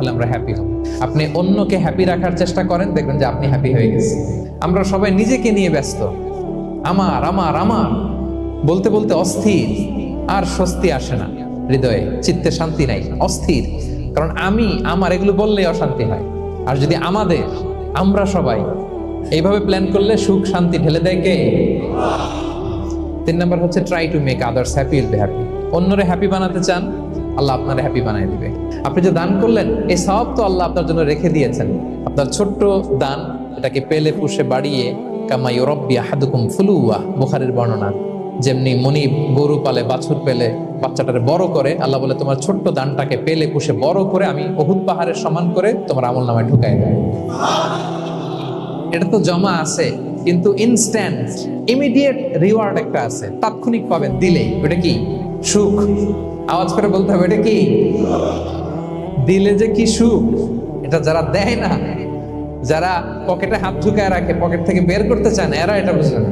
তাহলে আমরা হ্যাপি হব। আপনি অন্যকে হ্যাপি রাখার চেষ্টা করেন, দেখবেন যে আপনি হ্যাপি হয়ে গেছেন। আমরা সবাই নিজেকে নিয়ে ব্যস্ত। আমার আমার আমার। বলতে বলতে অস্থির। আর স্বস্তি আসে না। হৃদয়ে চিত্তে শান্তি নাই। অস্থির। কারণ আমি, আমার এগুলো বললেই অশান্তি হয়। আর যদি আমাদের, আমরা সবাই এইভাবে প্ল্যান করলে সুখ, শান্তি ঢেলে দেয় কে? তিন নম্বর হচ্ছে try to make others happy will be happy অন্যরে happy বানাতে চান আল্লাহ আপনারে হ্যাপি বানিয়ে দিবে। আপনি যে দান করলেন এই সব তো আল্লাহ আপনার জন্য রেখে দিয়েছেন। আপনার ছোট্ট দান, এটাকে পেলে পুষে বাড়িয়ে, কামাই রব্বি হাদুকুম ফুলুয়া, বুখারের বর্ণনা। যেমনি মনি গরু পালে, বাছুর পেলে, বাচ্চাটারে বড় করে, আল্লাহ বলে, তোমার ছোট্ট দানটাকে পেলে পুষে বড় করে আমি অহুদ পাহাড়ের সমান করে তোমার আমল নামায় ঢুকাই দেয় এটা তো জমা আছে, কিন্তু ইনস্ট্যান্ট ইমিডিয়েট রিওয়ার্ড একটা আছে। তাৎক্ষণিক পাবেন, দিলেই। ওটা কি? সুখ। আওয়াজ করে বলতে হবে, এটা কি? দিলে যে কি সুখ? এটা যারা দেয় না, যারা পকেটে হাত ঢুকায় রাখে, পকেট থেকে বের করতে চায় না, এরা এটা বুঝে না।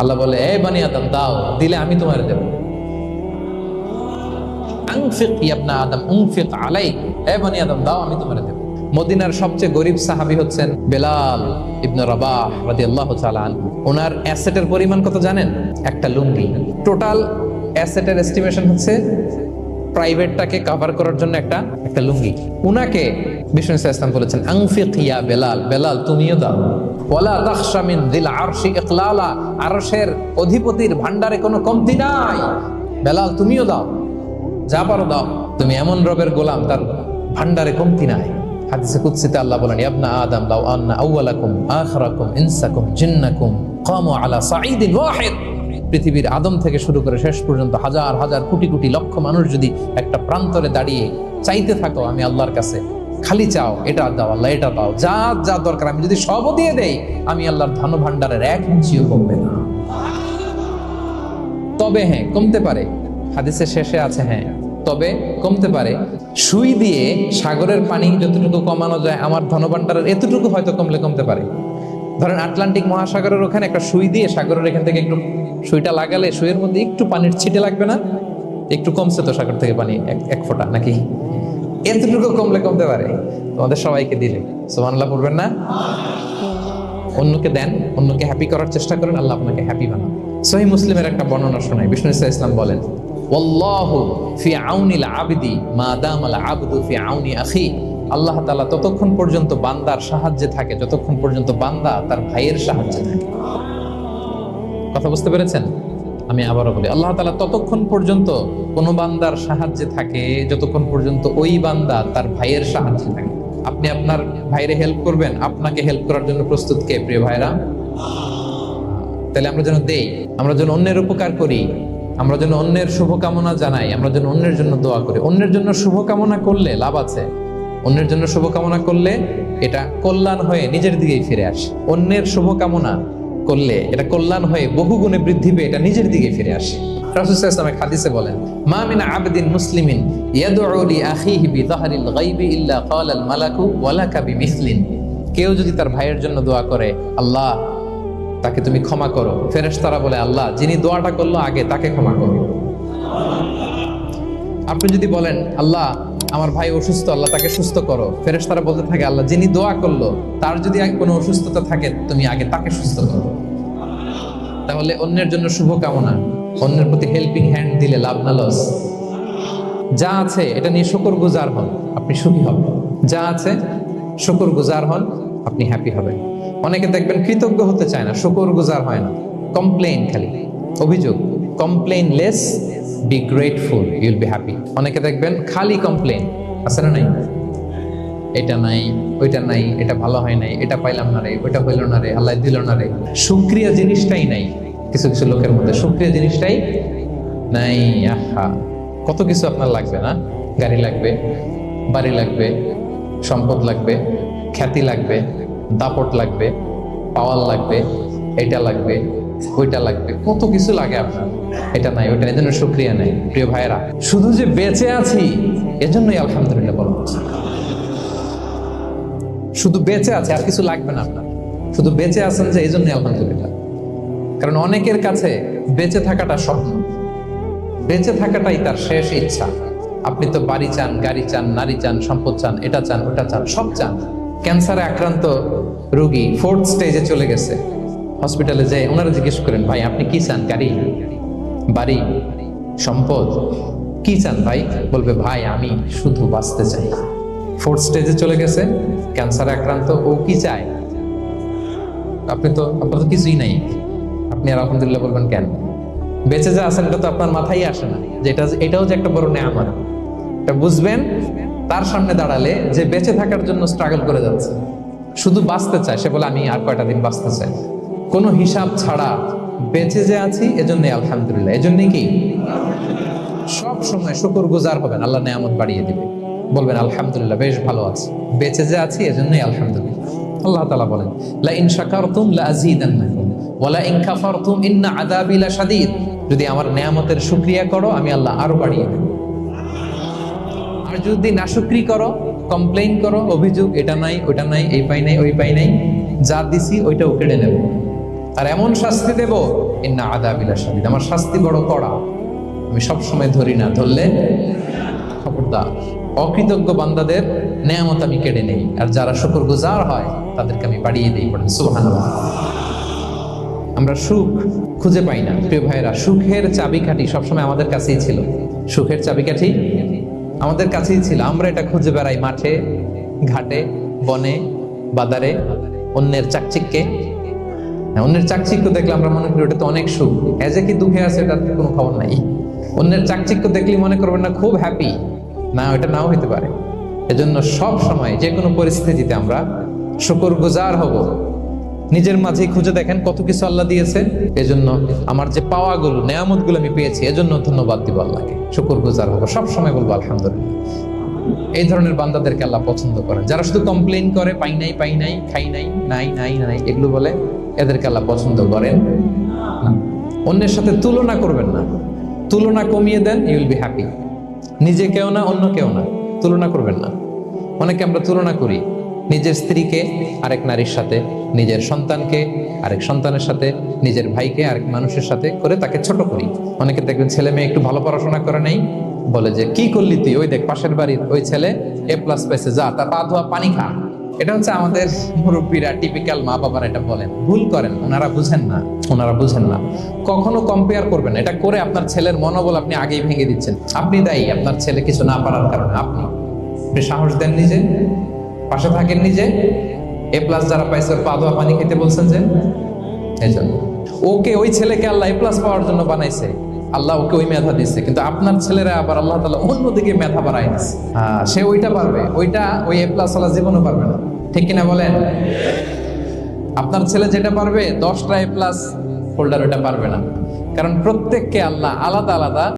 আল্লাহ বলে, এ বানি আদম, দাও, দিলে আমি তোমার দেব। ইয়াবনা আদম আলাই এ বানি আদম, দাও, আমি তোমার দেব। মদিনার সবচেয়ে গরিব সাহাবি হচ্ছেন বেলাল ইবনে রাবাহ রাদিয়াল্লাহু তাআলা ওনার অ্যাসেটের পরিমাণ কত জানেন? একটা লুঙ্গি। টোটাল অ্যাসেটের এস্টিমেশন হচ্ছে প্রাইভেটটাকে কভার করার জন্য একটা একটা লুঙ্গি। উনাকে বিষ্ণু ইসলাম বলেছেন, আংফিক ইয়া বেলাল বেলাল তুমিও দাও। ওয়ালা তাখশা মিন দিল আরশি ইকলালা, আরশের অধিপতির ভান্ডারে কোনো কমতি নাই। বেলাল, তুমিও দাও। যা পারো দাও। তুমি এমন রবের গোলাম, তার ভান্ডারে কমতি নাই। হাদিসে কুদসিতে আল্লাহ বলেন, ইয়াবনা আদম লাউ আন্না আউওয়ালাকুম, আখরাকুম, ইনসাকুম, জিন্নাকুম, কামু আলা সাঈদিন ওয়াহিদ। পৃথিবীর আদম থেকে শুরু করে শেষ পর্যন্ত হাজার হাজার, কোটি কোটি লক্ষ মানুষ যদি একটা প্রান্তরে দাঁড়িয়ে চাইতে থাকো, আমি আল্লাহর কাছে খালি চাও, এটা দাও আল্লাহ, এটা দাও। যা যা দরকার, আমি যদি সবও দিয়ে দেই, আমি আল্লাহর ধন ভান্ডারের এক ইঞ্চিও কমবে না। তবে হ্যাঁ কমতে পারে। হাদিসের শেষে আছে হ্যাঁ। তবে কমতে পারে। সুই দিয়ে সাগরের পানি যতটুকু কমানো যায়, আমার ধন ধনভাণ্ডারের এতটুকু হয়তো কমলে কমতে পারে। ধরেন আটলান্টিক মহাসাগরের ওখানে একটা সুই দিয়ে সাগরের এখান থেকে একটু সুইটা লাগালে সুইয়ের মধ্যে একটু পানির ছিটে লাগবে না? একটু কমছে তো সাগর থেকে পানি, এক ফোঁটা নাকি? এতটুকু কমলে কমতে পারে। তোমাদের সবাইকে দিলে। সোমানল্লাহ পড়বেন না? অন্যকে দেন, অন্যকে হ্যাপি করার চেষ্টা করেন, আল্লাহ আপনাকে হ্যাপি বানান সহি মুসলিমের একটা বর্ণনা শোনাই। বিষ্ণু ইসলাম ইসলাম বলেন, ওয়াল্লাহু ফি আউনিল আবদি মা দামাল আবদু ফি আউনি আল্লাহ তাআলা ততক্ষণ পর্যন্ত বান্দার সাহায্যে থাকে, যতক্ষণ পর্যন্ত বান্দা তার ভাইয়ের সাহায্যে থাকে। কথা বুঝতে পেরেছেন? আমি আবারও বলি, আল্লাহ তাআলা ততক্ষণ পর্যন্ত কোনো বান্দার সাহায্যে থাকে, যতক্ষণ পর্যন্ত ওই বান্দা তার ভাইয়ের সাহায্যে থাকে। আপনি আপনার ভাইরে হেল্প করবেন, আপনাকে হেল্প করার জন্য প্রস্তুত কে, প্রিয় ভাইরা তাহলে আমরা যেন দেই, আমরা যেন অন্যের উপকার করি, আমরা যেন অন্যের শুভকামনা জানাই, আমরা যেন অন্যের জন্য দোয়া করি। অন্যের জন্য শুভকামনা করলে লাভ আছে, অন্যের জন্য শুভকামনা করলে এটা কল্যাণ হয়ে নিজের দিকেই ফিরে আসে। অন্যের শুভকামনা করলে, এটা কল্যাণ হয়ে বহু গুণে বৃদ্ধি পেয়ে এটা নিজের দিকে ফিরে আসে। বলেন, মা মিন মুসলিমিন কেউ যদি তার ভাইয়ের জন্য দোয়া করে, আল্লাহ, তাকে তুমি ক্ষমা করো। ফেরেশতারা বলে, আল্লাহ, যিনি দোয়াটা করল আগে তাকে ক্ষমা করো। আপনি যদি বলেন, আল্লাহ, আমার ভাই অসুস্থ, আল্লাহ তাকে সুস্থ করো। ফেরেশতারা বলতে থাকে, আল্লাহ, যিনি দোয়া করল, তার যদি কোনো অসুস্থতা থাকে, তুমি আগে তাকে সুস্থ করো। তাহলে অন্যের জন্য শুভকামনা, অন্যের প্রতি হেল্পিং হ্যান্ড দিলে লাভ না লস যা আছে, এটা নিয়ে শকর গুজার হন, আপনি সুখী হবেন। যা আছে শকর গুজার হন, আপনি হ্যাপি হবেন। অনেকে দেখবেন কৃতজ্ঞ হতে চায় না শকর গুজার হয় না। কমপ্লেইন খালি। অভিযোগ complain less be grateful you'll be happy অনেকে দেখবেন খালি কমপ্লেন আছে না নাই? এটা নাই, ওইটা নাই, এটা ভালো হয় নাই, এটা পাইলাম না রে, ওইটা হইল না রে, আল্লাহ দিল না রে। সুক্রিয়া জিনিসটাই নাই, কিছু কিছু লোকের মধ্যে। সুক্রিয়া জিনিসটাই নাই, আহা। কত কিছু আপনার লাগবে, না? গাড়ি লাগবে, বাড়ি লাগবে, সম্পদ লাগবে, খ্যাতি লাগবে, দাপট লাগবে, পাওয়ার লাগবে এটা লাগবে, ওইটা লাগবে, কত কিছু লাগে আপনার। এটা নাই ওইটা এজন্য সুক্রিয়া নাই, প্রিয় ভাইরা শুধু যে বেঁচে আছি, এজন্যই আলহামদুলিল্লাহ বলা হচ্ছে। শুধু বেঁচে আছে, আর কিছু লাগবে না আপনার। শুধু বেঁচে আছেন যে এই জন্যই আলহামদুলিল্লাহ। কারণ অনেকের কাছে বেঁচে থাকাটা স্বপ্ন। বেঁচে থাকাটাই তার শেষ ইচ্ছা। আপনি তো বাড়ি চান, গাড়ি চান, নারী চান, সম্পদ চান, এটা চান, ওটা চান, সব চান। ক্যান্সারে আক্রান্ত রোগী ফোর্থ স্টেজে চলে গেছে। হসপিটালে যে ওনারা জিজ্ঞেস করেন, ভাই, আপনি কি চান? গাড়ি, বাড়ি, সম্পদ? কি চান ভাই? বলবে, ভাই, আমি শুধু বাঁচতে চাই। ফোর্থ স্টেজে চলে গেছে ক্যান্সারে আক্রান্ত, ও কি চায়? আপনি তো আপনার তো কিছুই নাই। আপনি আর আলহামদুলিল্লাহ বলবেন কেন? বেঁচে যা আছেন, এটা তো আপনার মাথায় আসে না। যে এটা, এটাও যে একটা বড় নেয়ামত। এটা বুঝবেন, তার সামনে দাঁড়ালে যে বেঁচে থাকার জন্য স্ট্রাগল করে যাচ্ছে, শুধু বাঁচতে চায়, সে বলে, আমি আর কয়টা দিন বাঁচতে চাই? কোনো হিসাব ছাড়া বেঁচে যে আছি এজন্য আলহামদুলিল্লাহ। এজন্য কি? সব সময় শুকর গুজার হবেন, আল্লাহ নেয়ামত বাড়িয়ে দিবে। বলবেন, আলহামদুলিল্লাহ, বেশ ভালো আছে। বেঁচে যে আছি, এজন্যই আলহামদুলিল্লাহ। আল্লাহ তাআলা বলেন লা ইন শাকারতুম লা আযীদান্নাকুম ওয়া লা ইন কাফারতুম ইন্না আযাবি লাশাদীদ। যদি আমার নেয়ামতের শুকরিয়া করো, আমি আল্লাহ আরও বাড়িয়ে দেব। আর যদি নাশুকরি করো, কমপ্লেইন করো, অভিযোগ, এটা নাই, ওটা নাই, এই পাই নাই, ওই পাই নাই, যা দিছি, ওইটাও কেড়ে নেব। আর এমন শাস্তি দেব ইন্না আদাবিলা শাদীদ আমার শাস্তি বড় কড়া। আমি সব সময় ধরি না ধরলে খবরদার। অকৃতজ্ঞ বান্দাদের নেয়ামত আমি কেড়ে নেই আর যারা শুকর গুজার হয় তাদেরকে আমি বাড়িয়ে দিই পড়েন সুবহানাল্লাহ। আমরা সুখ খুঁজে পাই না। প্রিয় ভাইরা সুখের চাবিকাঠি সবসময় আমাদের কাছেই ছিল। সুখের চাবিকাঠি আমাদের কাছেই ছিল। আমরা এটা খুঁজে বেড়াই মাঠে ঘাটে বনে বাজারে অন্যের চাকচিক্যে। হ্যাঁ, অন্যের চাকচিক্য দেখলে আমরা মনে করি ওটা তো অনেক সুখ। এজে কি দুঃখে আছে, এটার কোনো খবর নাই। অন্যের চাকচিক্য দেখলে মনে করবেন না, খুব হ্যাপি না ওটা নাও হতে পারে। এজন্য সব সময় যে কোনো পরিস্থিতিতে আমরা শুকর গুজার হব। নিজের মাঝে খুঁজে দেখেন কত কিছু আল্লাহ দিয়েছে। এজন্য আমার যে পাওয়াগুলো, নেয়ামতগুলো আমি পেয়েছি, এজন্য ধন্যবাদ দিব আল্লাহকে। শুকর গুজার হব। সব সময় বলব, আলহামদুলিল্লাহ। এই ধরনের বান্দাদেরকে আল্লাহ পছন্দ করেন। যারা শুধু কমপ্লেইন করে, পাই নাই পাই নাই, খাই নাই নাই নাই নাই, এগুলো বলে এদেরকে আল্লাহ পছন্দ করেন না। অন্যের সাথে তুলনা করবেন না। তুলনা কমিয়ে দেন ইউল বি হ্যাপি নিজে কেউ না, অন্য কেউ না। তুলনা করবেন না। অনেকে আমরা তুলনা করি নিজের স্ত্রীকে, আরেক নারীর সাথে, নিজের সন্তানকে, আরেক সন্তানের সাথে, নিজের ভাইকে, আরেক মানুষের সাথে করে তাকে ছোট করি। অনেকে দেখবেন ছেলে মেয়ে একটু ভালো পড়াশোনা করে নেই, বলে যে, কি করলি তুই? ওই দেখ, পাশের বাড়ির ওই ছেলে এ প্লাস পাইছে, যা তার পা ধোয়া পানি খা। এটা হচ্ছে আমাদের মুরব্বীরা টিপিক্যাল মা বাবারা এটা বলেন। ভুল করেন, ওনারা বুঝেন না, ওনারা বুঝেন না। কখনো কম্পেয়ার করবেন এটা করে আপনার ছেলের মনোবল আপনি আগেই ভেঙে দিচ্ছেন। আপনি দায়ী, আপনার ছেলে কিছু না পারার কারণে, আপনি। সাহস দেন নিজে, পাশে থাকেন নিজে। এ প্লাস যারা পাইছে, ওর পা ধোয়া পানি খেতে বলছেন যে, এই জন্য। ওকে ওই ছেলেকে আল্লাহ এ প্লাস পাওয়ার জন্য বানাইছে। আল্লাহ ওকে ওই মেধা দিচ্ছে কিন্তু আপনার ছেলেরা আবার আল্লাহ তালা অন্যদিকে মেধা বাড়াই দিচ্ছে হ্যাঁ, সে ওইটা পারবে ওইটা ওই এ প্লাস আল্লাহ জীবনও পারবে না। ঠিক কিনা বলেন? আপনার ছেলে যেটা পারবে দশটা এ প্লাস হোল্ডার ওইটা পারবে না। কারণ প্রত্যেককে আল্লাহ আলাদা আলাদা